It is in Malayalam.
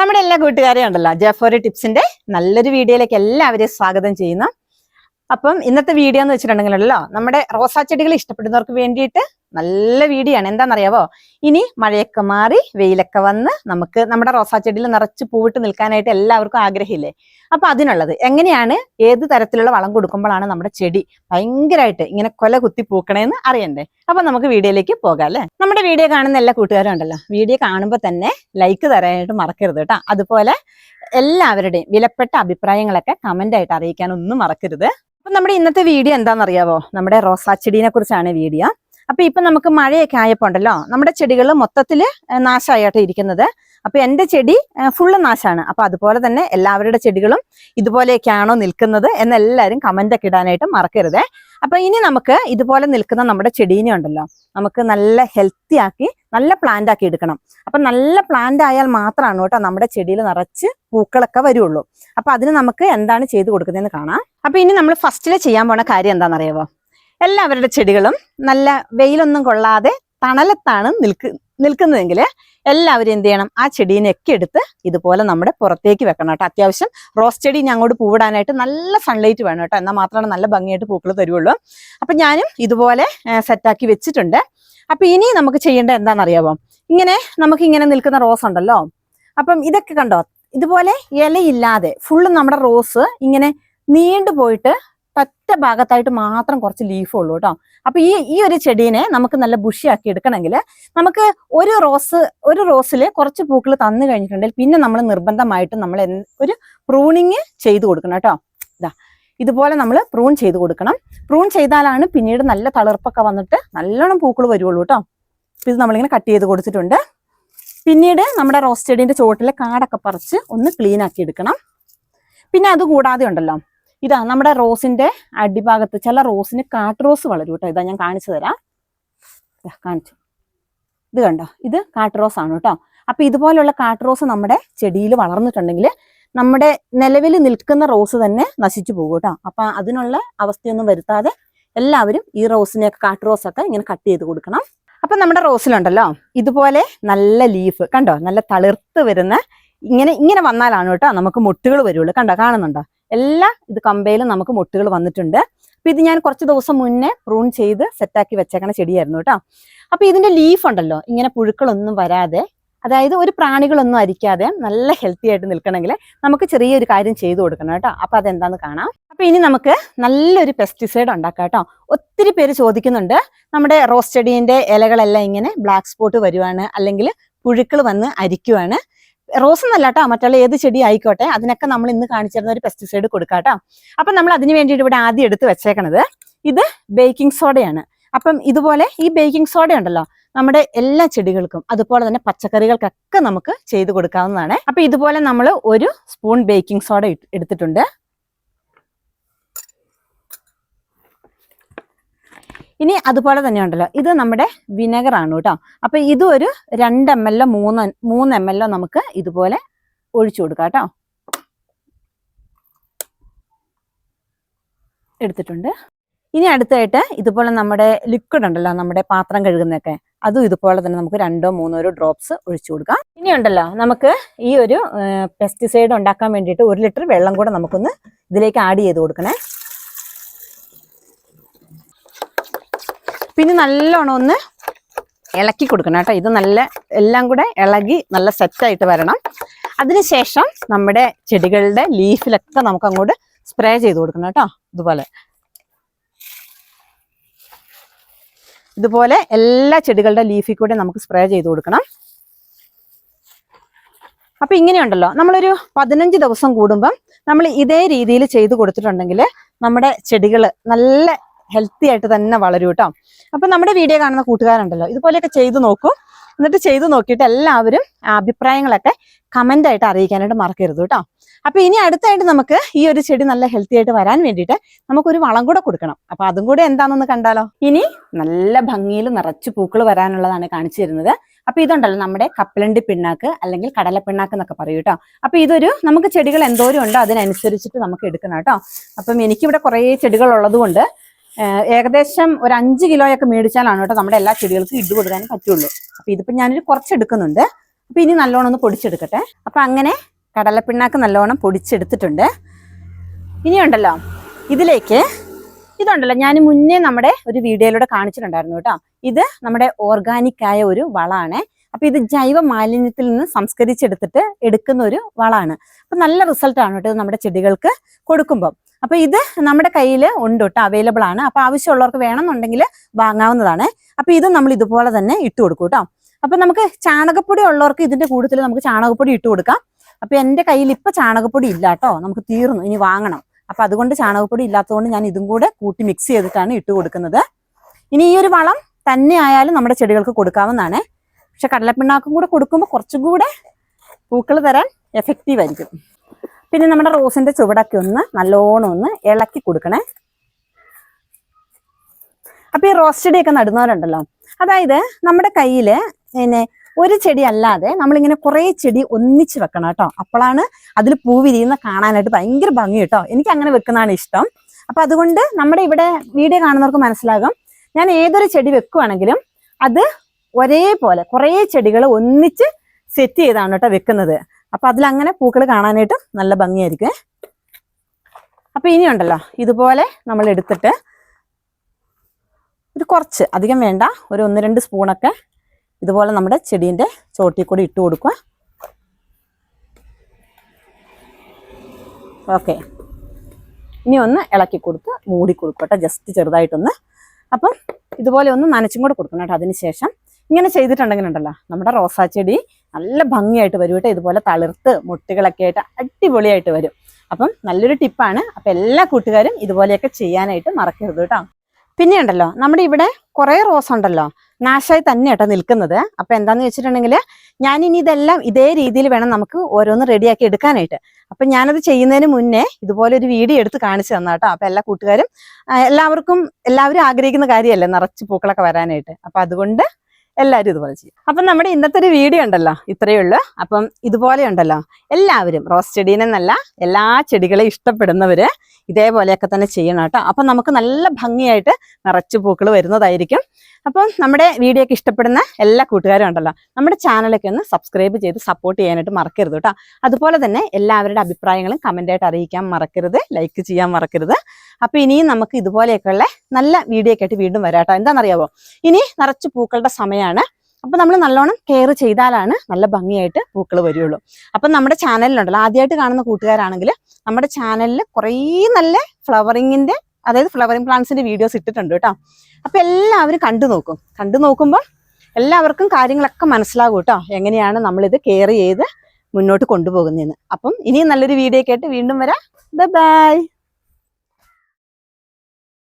നമ്മുടെ എല്ലാ കൂട്ടുകാരെയും ഉണ്ടല്ലോ ജഫോറി ടിപ്സിന്റെ നല്ലൊരു വീഡിയോയിലേക്ക് എല്ലാവരെയും സ്വാഗതം ചെയ്യുന്നു. അപ്പം ഇന്നത്തെ വീഡിയോ എന്ന് വെച്ചിട്ടുണ്ടെങ്കിലല്ലോ നമ്മുടെ റോസാ ചെടികൾ ഇഷ്ടപ്പെടുന്നവർക്ക് വേണ്ടിയിട്ട് നല്ല വീഡിയോ ആണ്. എന്താണെന്നറിയാവോ? ഇനി മഴയൊക്കെ മാറി വെയിലൊക്കെ വന്ന് നമുക്ക് നമ്മുടെ റോസാ ചെടിയിൽ നിറച്ച് പൂവിട്ട് നിൽക്കാനായിട്ട് എല്ലാവർക്കും ആഗ്രഹമില്ലേ? അപ്പൊ അതിനുള്ളത് എങ്ങനെയാണ് ഏത് തരത്തിലുള്ള വളം കൊടുക്കുമ്പോഴാണ് നമ്മുടെ ചെടി ഭയങ്കരമായിട്ട് ഇങ്ങനെ കൊല കുത്തി പൂക്കണേന്ന് അറിയണ്ടേ? അപ്പൊ നമുക്ക് വീഡിയോയിലേക്ക് പോകാം അല്ലേ? നമ്മുടെ വീഡിയോ കാണുന്ന എല്ലാ കൂട്ടുകാരും ഉണ്ടല്ലോ വീഡിയോ കാണുമ്പോൾ തന്നെ ലൈക്ക് തരാനായിട്ട് മറക്കരുത് കേട്ടോ. അതുപോലെ എല്ലാവരുടെയും വിലപ്പെട്ട അഭിപ്രായങ്ങളൊക്കെ കമന്റ് ആയിട്ട് അറിയിക്കാൻ ഒന്നും മറക്കരുത്. അപ്പൊ നമ്മുടെ ഇന്നത്തെ വീഡിയോ എന്താണെന്നറിയാവോ? നമ്മുടെ റോസാ കുറിച്ചാണ് വീഡിയോ. അപ്പൊ ഇപ്പൊ നമുക്ക് മഴയൊക്കെ ആയപ്പോ ഉണ്ടല്ലോ നമ്മുടെ ചെടികൾ മൊത്തത്തിൽ ഏഹ് നാശമായിട്ട് ഇരിക്കുന്നത്. അപ്പൊ എന്റെ ചെടി ഫുള്ള് നാശാണ്. അപ്പൊ അതുപോലെ തന്നെ എല്ലാവരുടെ ചെടികളും ഇതുപോലെയൊക്കെയാണോ നിൽക്കുന്നത് എന്ന് എല്ലാവരും കമന്റ് ഒക്കെ ഇടാനായിട്ട് മറക്കരുത്. അപ്പൊ ഇനി നമുക്ക് ഇതുപോലെ നിൽക്കുന്ന നമ്മുടെ ചെടീനെ ഉണ്ടല്ലോ നമുക്ക് നല്ല ഹെൽത്തി ആക്കി നല്ല പ്ലാന്റ് ആക്കി എടുക്കണം. അപ്പൊ നല്ല പ്ലാന്റ് ആയാൽ മാത്രമാണ് കേട്ടോ നമ്മുടെ ചെടിയിൽ നിറച്ച് പൂക്കളൊക്കെ വരുള്ളൂ. അപ്പൊ അതിന് നമുക്ക് എന്താണ് ചെയ്തു കൊടുക്കുന്നതെന്ന് കാണാം. അപ്പൊ ഇനി നമ്മൾ ഫസ്റ്റിൽ ചെയ്യാൻ പോണ കാര്യം എന്താണെന്നറിയാവോ? എല്ലാവരുടെ ചെടികളും നല്ല വെയിലൊന്നും കൊള്ളാതെ തണലത്താണ് നിൽക്ക് നിൽക്കുന്നതെങ്കിൽ എല്ലാവരും എന്ത് ചെയ്യണം? ആ ചെടീനെയൊക്കെ എടുത്ത് ഇതുപോലെ നമ്മുടെ പുറത്തേക്ക് വെക്കണം കേട്ടോ. അത്യാവശ്യം റോസ് ചെടി ഞങ്ങോട്ട് പൂവിടാനായിട്ട് നല്ല സൺലൈറ്റ് വേണം കേട്ടോ. എന്നാൽ മാത്രമാണ് നല്ല ഭംഗിയായിട്ട് പൂക്കൾ തരുള്ളൂ. അപ്പം ഞാനും ഇതുപോലെ സെറ്റാക്കി വെച്ചിട്ടുണ്ട്. അപ്പം ഇനി നമുക്ക് ചെയ്യേണ്ടത് എന്താണെന്നറിയാമോ ഇങ്ങനെ നമുക്ക് ഇങ്ങനെ നിൽക്കുന്ന റോസ് ഉണ്ടല്ലോ. അപ്പം ഇതൊക്കെ കണ്ടോ? ഇതുപോലെ ഇലയില്ലാതെ ഫുള്ള് നമ്മുടെ റോസ് ഇങ്ങനെ നീണ്ടു പോയിട്ട് ഒറ്റ ഭാഗത്തായിട്ട് മാത്രം കുറച്ച് ലീഫ് ഉള്ളൂ കേട്ടോ അപ്പൊ ഈ ഈ ഒരു ചെടീനെ നമുക്ക് നല്ല ബുഷിയാക്കി എടുക്കണമെങ്കിൽ നമുക്ക് ഒരു റോസ് ഒരു റോസിൽ കുറച്ച് പൂക്കൾ തന്നു കഴിഞ്ഞിട്ടുണ്ടെങ്കിൽ പിന്നെ നമ്മൾ നിർബന്ധമായിട്ട് നമ്മൾ ഒരു പ്രൂണിങ് ചെയ്ത് കൊടുക്കണം കേട്ടോ ഇതാ ഇതുപോലെ നമ്മൾ പ്രൂൺ ചെയ്ത് കൊടുക്കണം. പ്രൂൺ ചെയ്താലാണ് പിന്നീട് നല്ല തളിർപ്പൊക്കെ വന്നിട്ട് നല്ലോണം പൂക്കൾ വരുള്ളൂ കേട്ടോ ഇത് നമ്മളിങ്ങനെ കട്ട് ചെയ്ത് കൊടുത്തിട്ടുണ്ട്. പിന്നീട് നമ്മുടെ റോസ് ചെടീന്റെ ചുവട്ടിലെ കാടൊക്കെ പറിച്ച് ഒന്ന് ക്ലീൻ ആക്കി എടുക്കണം. പിന്നെ അത് കൂടാതെ ഉണ്ടല്ലോ ഇതാ നമ്മുടെ റോസിന്റെ അടിഭാഗത്ത് ചില റോസിന് കാട്ട് റോസ് വളരും കേട്ടോ. ഇതാ ഞാൻ കാണിച്ചു തരാം. കാണിച്ചു. ഇത് കണ്ടോ? ഇത് കാട്ട് റോസ് ആണ് കേട്ടോ. അപ്പൊ ഇതുപോലുള്ള കാട്ട് റോസ് നമ്മുടെ ചെടിയിൽ വളർന്നിട്ടുണ്ടെങ്കിൽ നമ്മുടെ നിലവിൽ നിൽക്കുന്ന റോസ് തന്നെ നശിച്ചു പോകും കേട്ടോ. അപ്പൊ അതിനുള്ള അവസ്ഥയൊന്നും വരുത്താതെ എല്ലാവരും ഈ റോസിനെയൊക്കെ കാട്ട് റോസ് ഒക്കെ ഇങ്ങനെ കട്ട് ചെയ്ത് കൊടുക്കണം. അപ്പൊ നമ്മുടെ റോസിലുണ്ടല്ലോ. ഇതുപോലെ നല്ല ലീഫ് കണ്ടോ? നല്ല തളിർത്ത് വരുന്ന ഇങ്ങനെ ഇങ്ങനെ വന്നാലാണ് കേട്ടോ നമുക്ക് മുട്ടുകൾ വരുള്ളൂ. കണ്ടോ? കാണുന്നുണ്ടോ? എല്ലാ ഇത് കമ്പയിലും നമുക്ക് മുട്ടുകൾ വന്നിട്ടുണ്ട്. അപ്പൊ ഇത് ഞാൻ കുറച്ച് ദിവസം മുന്നേ പ്രൂൺ ചെയ്ത് സെറ്റാക്കി വെച്ചേക്കണ ചെടിയായിരുന്നു കേട്ടോ. അപ്പൊ ഇതിന്റെ ലീഫ് ഉണ്ടല്ലോ ഇങ്ങനെ പുഴുക്കളൊന്നും വരാതെ അതായത് ഒരു പ്രാണികളൊന്നും അരിക്കാതെ നല്ല ഹെൽത്തി ആയിട്ട് നിൽക്കണമെങ്കിൽ നമുക്ക് ചെറിയൊരു കാര്യം ചെയ്തു കൊടുക്കണം കേട്ടോ. അപ്പൊ അതെന്താന്ന് കാണാം. അപ്പൊ ഇനി നമുക്ക് നല്ലൊരു പെസ്റ്റിസൈഡ് ഉണ്ടാക്കാം കേട്ടോ. ഒത്തിരി പേര് ചോദിക്കുന്നുണ്ട് നമ്മുടെ റോസ് ചെടീന്റെ ഇലകളെല്ലാം ഇങ്ങനെ ബ്ലാക്ക് സ്പോട്ട് വരുവാണ് അല്ലെങ്കിൽ പുഴുക്കൾ വന്ന് അരിക്കുവാണ്. റോസ് എന്നല്ല കേട്ടോ മറ്റുള്ള ഏത് ചെടി ആയിക്കോട്ടെ അതിനൊക്കെ നമ്മൾ ഇന്ന് കാണിച്ചിരുന്ന ഒരു പെസ്റ്റിസൈഡ് കൊടുക്കാം കേട്ടോ അപ്പൊ നമ്മൾ അതിന് വേണ്ടിയിട്ട് ഇവിടെ ആദ്യം എടുത്ത് വെച്ചേക്കണത് ഇത് ബേക്കിംഗ് സോഡയാണ് അപ്പം ഇതുപോലെ ഈ ബേക്കിംഗ് സോഡ ഉണ്ടല്ലോ നമ്മുടെ എല്ലാ ചെടികൾക്കും അതുപോലെ തന്നെ പച്ചക്കറികൾക്കൊക്കെ നമുക്ക് ചെയ്ത് കൊടുക്കാവുന്നതാണ്. അപ്പൊ ഇതുപോലെ നമ്മൾ ഒരു സ്പൂൺ ബേക്കിംഗ് സോഡ എടുത്തിട്ടുണ്ട്. ഇനി അതുപോലെ തന്നെ ഉണ്ടല്ലോ. ഇത് നമ്മുടെ വിനെഗറാണ് കേട്ടോ. അപ്പൊ ഇതും ഒരു രണ്ട് എം എല്ലോ മൂന്ന് മൂന്ന് എം എല്ലോ നമുക്ക് ഇതുപോലെ ഒഴിച്ചു കൊടുക്കാം കേട്ടോ. എടുത്തിട്ടുണ്ട്. ഇനി അടുത്തായിട്ട് ഇതുപോലെ നമ്മുടെ ലിക്വിഡ് ഉണ്ടല്ലോ നമ്മുടെ പാത്രം കഴുകുന്നൊക്കെ അതും ഇതുപോലെ തന്നെ നമുക്ക് രണ്ടോ മൂന്നോ ഡ്രോപ്സ് ഒഴിച്ചു കൊടുക്കാം. ഇനി ഉണ്ടല്ലോ നമുക്ക് ഈ ഒരു പെസ്റ്റിസൈഡ് ഉണ്ടാക്കാൻ വേണ്ടിയിട്ട് ഒരു ലിറ്റർ വെള്ളം കൂടെ നമുക്കൊന്ന് ഇതിലേക്ക് ആഡ് ചെയ്ത് കൊടുക്കണേ. പിന്നെ നല്ലോണം ഒന്ന് ഇളക്കി കൊടുക്കണം കേട്ടോ. ഇത് നല്ല എല്ലാം കൂടെ ഇളകി നല്ല സെറ്റായിട്ട് വരണം. അതിനുശേഷം നമ്മുടെ ചെടികളുടെ ലീഫിലൊക്കെ നമുക്ക് അങ്ങോട്ട് സ്പ്രേ ചെയ്ത് കൊടുക്കണം കേട്ടോ. ഇതുപോലെ. ഇതുപോലെ എല്ലാ ചെടികളുടെ ലീഫിൽ കൂടെ നമുക്ക് സ്പ്രേ ചെയ്ത് കൊടുക്കണം. അപ്പൊ ഇങ്ങനെയുണ്ടല്ലോ നമ്മളൊരു പതിനഞ്ച് ദിവസം കൂടുമ്പം നമ്മൾ ഇതേ രീതിയിൽ ചെയ്ത് കൊടുത്തിട്ടുണ്ടെങ്കിൽ നമ്മുടെ ചെടികൾ നല്ല ഹെൽത്തി ആയിട്ട് തന്നെ വളരും കേട്ടോ അപ്പൊ നമ്മുടെ വീഡിയോ കാണുന്ന കൂട്ടുകാരുണ്ടല്ലോ ഇതുപോലെയൊക്കെ ചെയ്തു നോക്കൂ. എന്നിട്ട് ചെയ്തു നോക്കിയിട്ട് എല്ലാവരും അഭിപ്രായങ്ങളൊക്കെ കമന്റ് ആയിട്ട് അറിയിക്കാനായിട്ട് മറക്കരുത് കേട്ടോ അപ്പൊ ഇനി അടുത്തായിട്ട് നമുക്ക് ഈ ഒരു ചെടി നല്ല ഹെൽത്തി ആയിട്ട് വരാൻ വേണ്ടിയിട്ട് നമുക്കൊരു വളം കൂടെ കൊടുക്കണം. അപ്പൊ അതും കൂടെ എന്താണെന്ന് കണ്ടാലോ? ഇനി നല്ല ഭംഗിയിൽ നിറച്ച് പൂക്കൾ വരാനുള്ളതാണ് കാണിച്ചു തരുന്നത്. അപ്പൊ ഇതുണ്ടല്ലോ നമ്മുടെ കപ്പലണ്ടി പിണ്ണാക്ക് അല്ലെങ്കിൽ കടല പിണ്ണാക്ക് എന്നൊക്കെ പറയും കേട്ടോ അപ്പൊ ഇതൊരു നമുക്ക് ചെടികൾ എന്തോരം ഉണ്ടോ അതിനനുസരിച്ചിട്ട് നമുക്ക് എടുക്കണം കേട്ടോ അപ്പം എനിക്കിവിടെ കുറേ ചെടികൾ ഉള്ളത് കൊണ്ട് ഏഹ് ഏകദേശം ഒരു അഞ്ച് കിലോയൊക്കെ മേടിച്ചാലാണ് കേട്ടോ നമ്മുടെ എല്ലാ ചെടികൾക്കും ഇട്ട് കൊടുക്കാൻ പറ്റുള്ളൂ. അപ്പൊ ഇതിപ്പോ ഞാനൊരു കുറച്ച് അപ്പൊ ഇനി നല്ലോണം ഒന്ന് പൊടിച്ചെടുക്കട്ടെ. അപ്പൊ അങ്ങനെ കടലപ്പിണ്ണാക്ക് നല്ലോണം പൊടിച്ചെടുത്തിട്ടുണ്ട്. ഇനിയുണ്ടല്ലോ ഇതിലേക്ക് ഇതുണ്ടല്ലോ ഞാൻ മുന്നേ നമ്മുടെ ഒരു വീഡിയോയിലൂടെ കാണിച്ചിട്ടുണ്ടായിരുന്നു കേട്ടോ. ഇത് നമ്മുടെ ഓർഗാനിക് ആയ ഒരു വളമാണ് അപ്പൊ ഇത് ജൈവ മാലിന്യത്തിൽ നിന്ന് സംസ്കരിച്ചെടുത്തിട്ട് എടുക്കുന്ന ഒരു വളമാണ് അപ്പൊ നല്ല റിസൾട്ടാണ് കേട്ടോ നമ്മുടെ ചെടികൾക്ക് കൊടുക്കുമ്പോൾ അപ്പൊ ഇത് നമ്മുടെ കയ്യിൽ ഉണ്ട് കേട്ടോ അവൈലബിൾ ആണ്. അപ്പൊ ആവശ്യമുള്ളവർക്ക് വേണമെന്നുണ്ടെങ്കിൽ വാങ്ങാവുന്നതാണ്. അപ്പൊ ഇത് നമ്മൾ ഇതുപോലെ തന്നെ ഇട്ട് കൊടുക്കും കേട്ടോ. അപ്പൊ നമുക്ക് ചാണകപ്പൊടി ഉള്ളവർക്ക് ഇതിന്റെ കൂടുതൽ നമുക്ക് ചാണകപ്പൊടി ഇട്ട് കൊടുക്കാം. അപ്പൊ എന്റെ കയ്യിൽ ഇപ്പൊ ചാണകപ്പൊടി ഇല്ല കേട്ടോ നമുക്ക് തീർന്നു ഇനി വാങ്ങണം. അപ്പൊ അതുകൊണ്ട് ചാണകപ്പൊടി ഇല്ലാത്തതുകൊണ്ട് ഞാൻ ഇതും കൂടെ കൂട്ടി മിക്സ് ചെയ്തിട്ടാണ് ഇട്ട് കൊടുക്കുന്നത്. ഇനി ഈ ഒരു വളം തന്നെ ആയാലും നമ്മുടെ ചെടികൾക്ക് കൊടുക്കാവുന്നതാണ്. പക്ഷെ കടലപ്പിണ്ണാക്കും കൂടെ കൊടുക്കുമ്പോൾ കുറച്ചും കൂടെ പൂക്കൾ തരാൻ എഫക്റ്റീവ് ആയിരിക്കും. പിന്നെ നമ്മുടെ റോസിന്റെ ചുവടൊക്കെ ഒന്ന് നല്ലോണം ഒന്ന് ഇളക്കി കൊടുക്കണേ. അപ്പൊ ഈ റോസ് ചെടിയൊക്കെ നടുന്നവരുണ്ടല്ലോ. അതായത് നമ്മുടെ കയ്യിൽ പിന്നെ ഒരു ചെടി അല്ലാതെ നമ്മളിങ്ങനെ കുറേ ചെടി ഒന്നിച്ച് വെക്കണം കേട്ടോ. അപ്പോഴാണ് അതിൽ പൂ വിരിയുന്ന കാണാനായിട്ട് ഭയങ്കര ഭംഗി കേട്ടോ. എനിക്ക് അങ്ങനെ വെക്കുന്നതാണ് ഇഷ്ടം. അപ്പൊ അതുകൊണ്ട് നമ്മുടെ ഇവിടെ വീഡിയോ കാണുന്നവർക്ക് മനസ്സിലാകും. ഞാൻ ഏതൊരു ചെടി വെക്കുവാണെങ്കിലും അത് ഒരേപോലെ കുറേ ചെടികൾ ഒന്നിച്ച് സെറ്റ് ചെയ്താണ് കേട്ടോ വെക്കുന്നത്. അപ്പൊ അതിലങ്ങനെ പൂക്കൾ കാണാനായിട്ട് നല്ല ഭംഗിയായിരിക്കും. അപ്പൊ ഇനിയുണ്ടല്ലോ ഇതുപോലെ നമ്മൾ എടുത്തിട്ട് ഒരു കുറച്ച് അധികം വേണ്ട ഒരു ഒന്ന് രണ്ട് സ്പൂണൊക്കെ ഇതുപോലെ നമ്മുടെ ചെടീന്റെ ചോട്ടിൽ കൂടി ഇട്ട് കൊടുക്കുക. ഓക്കെ. ഇനി ഒന്ന് ഇളക്കി കൊടുത്ത് മൂടി കൊടുക്കട്ടെ ജസ്റ്റ് ചെറുതായിട്ടൊന്ന്. അപ്പം ഇതുപോലെ ഒന്ന് നനച്ചും കൂടെ കൊടുക്കണം കേട്ടോ അതിന് ശേഷം. ഇങ്ങനെ ചെയ്തിട്ടുണ്ടെങ്കിൽ ഉണ്ടല്ലോ നമ്മുടെ റോസാ ചെടി നല്ല ഭംഗിയായിട്ട് വരും കേട്ടോ. ഇതുപോലെ തളിർത്ത് മുട്ടുകളൊക്കെ ആയിട്ട് അടിപൊളിയായിട്ട് വരും. അപ്പം നല്ലൊരു ടിപ്പാണ് അപ്പം എല്ലാ കൂട്ടുകാരും ഇതുപോലെയൊക്കെ ചെയ്യാനായിട്ട് മറക്കരുത് കേട്ടോ. പിന്നെ ഉണ്ടല്ലോ നമ്മുടെ ഇവിടെ കുറേ റോസ് ഉണ്ടല്ലോ. നാശായി തന്നെ കേട്ടോ നിൽക്കുന്നത്. അപ്പൊ എന്താന്ന് വെച്ചിട്ടുണ്ടെങ്കിൽ ഞാൻ ഇനി ഇതെല്ലാം ഇതേ രീതിയിൽ വേണം നമുക്ക് ഓരോന്ന് റെഡിയാക്കി എടുക്കാനായിട്ട്. അപ്പൊ ഞാനത് ചെയ്യുന്നതിന് മുന്നേ ഇതുപോലെ ഒരു വീഡിയോ എടുത്ത് കാണിച്ചു തന്നാ കേട്ടോ. അപ്പൊ എല്ലാ കൂട്ടുകാരും എല്ലാവർക്കും എല്ലാവരും ആഗ്രഹിക്കുന്ന കാര്യമല്ലേ നിറച്ച് പൂക്കളൊക്കെ വരാനായിട്ട്. അപ്പൊ അതുകൊണ്ട് എല്ലാവരും ഇതുപോലെ ചെയ്യും. അപ്പം നമ്മുടെ ഇന്നത്തെ ഒരു വീഡിയോ ഉണ്ടല്ലോ ഇത്രയേ ഉള്ളൂ. അപ്പം ഇതുപോലെ ഉണ്ടല്ലോ. എല്ലാവരും റോസ് ചെടീനെന്നല്ല എല്ലാ ചെടികളെയും ഇഷ്ടപ്പെടുന്നവര് ഇതേപോലെയൊക്കെ തന്നെ ചെയ്യണം കേട്ടോ. അപ്പം നമുക്ക് നല്ല ഭംഗിയായിട്ട് നിറച്ച് പൂക്കൾ വരുന്നതായിരിക്കും. അപ്പം നമ്മുടെ വീഡിയോ ഒക്കെ ഇഷ്ടപ്പെടുന്ന എല്ലാ കൂട്ടുകാരും ഉണ്ടല്ലോ നമ്മുടെ ചാനലൊക്കെ ഒന്ന് സബ്സ്ക്രൈബ് ചെയ്ത് സപ്പോർട്ട് ചെയ്യാനായിട്ട് മറക്കരുത് കേട്ടോ. അതുപോലെ തന്നെ എല്ലാവരുടെ അഭിപ്രായങ്ങളും കമന്റ് ആയിട്ട് അറിയിക്കാൻ മറക്കരുത് ലൈക്ക് ചെയ്യാൻ മറക്കരുത്. അപ്പോൾ ഇനിയും നമുക്ക് ഇതുപോലെയൊക്കെയുള്ള നല്ല വീഡിയോ ഒക്കെ ആയിട്ട് വീണ്ടും വരാം കേട്ടോ. എന്താണെന്നറിയാവോ? ഇനി നിറച്ച് പൂക്കളുടെ സമയമാണ്. അപ്പൊ നമ്മൾ നല്ലോണം കെയർ ചെയ്താലാണ് നല്ല ഭംഗിയായിട്ട് പൂക്കൾ വരുള്ളൂ. അപ്പൊ നമ്മുടെ ചാനലിലുണ്ടല്ലോ ആദ്യമായിട്ട് കാണുന്ന കൂട്ടുകാരാണെങ്കിൽ നമ്മുടെ ചാനലിൽ കുറേ നല്ല ഫ്ലവറിങ്ങിന്റെ അതായത് ഫ്ലവറിങ് പ്ലാന്റ്സിന്റെ വീഡിയോസ് ഇട്ടിട്ടുണ്ട് കേട്ടോ. അപ്പൊ എല്ലാവരും കണ്ടു നോക്കും. കണ്ടു നോക്കുമ്പോൾ എല്ലാവർക്കും കാര്യങ്ങളൊക്കെ മനസ്സിലാകും കേട്ടോ. എങ്ങനെയാണ് നമ്മളിത് കെയർ ചെയ്ത് മുന്നോട്ട് കൊണ്ടുപോകുന്നതെന്ന്. അപ്പം ഇനിയും നല്ലൊരു വീഡിയോ കേട്ട് വീണ്ടും വരാം. ബൈ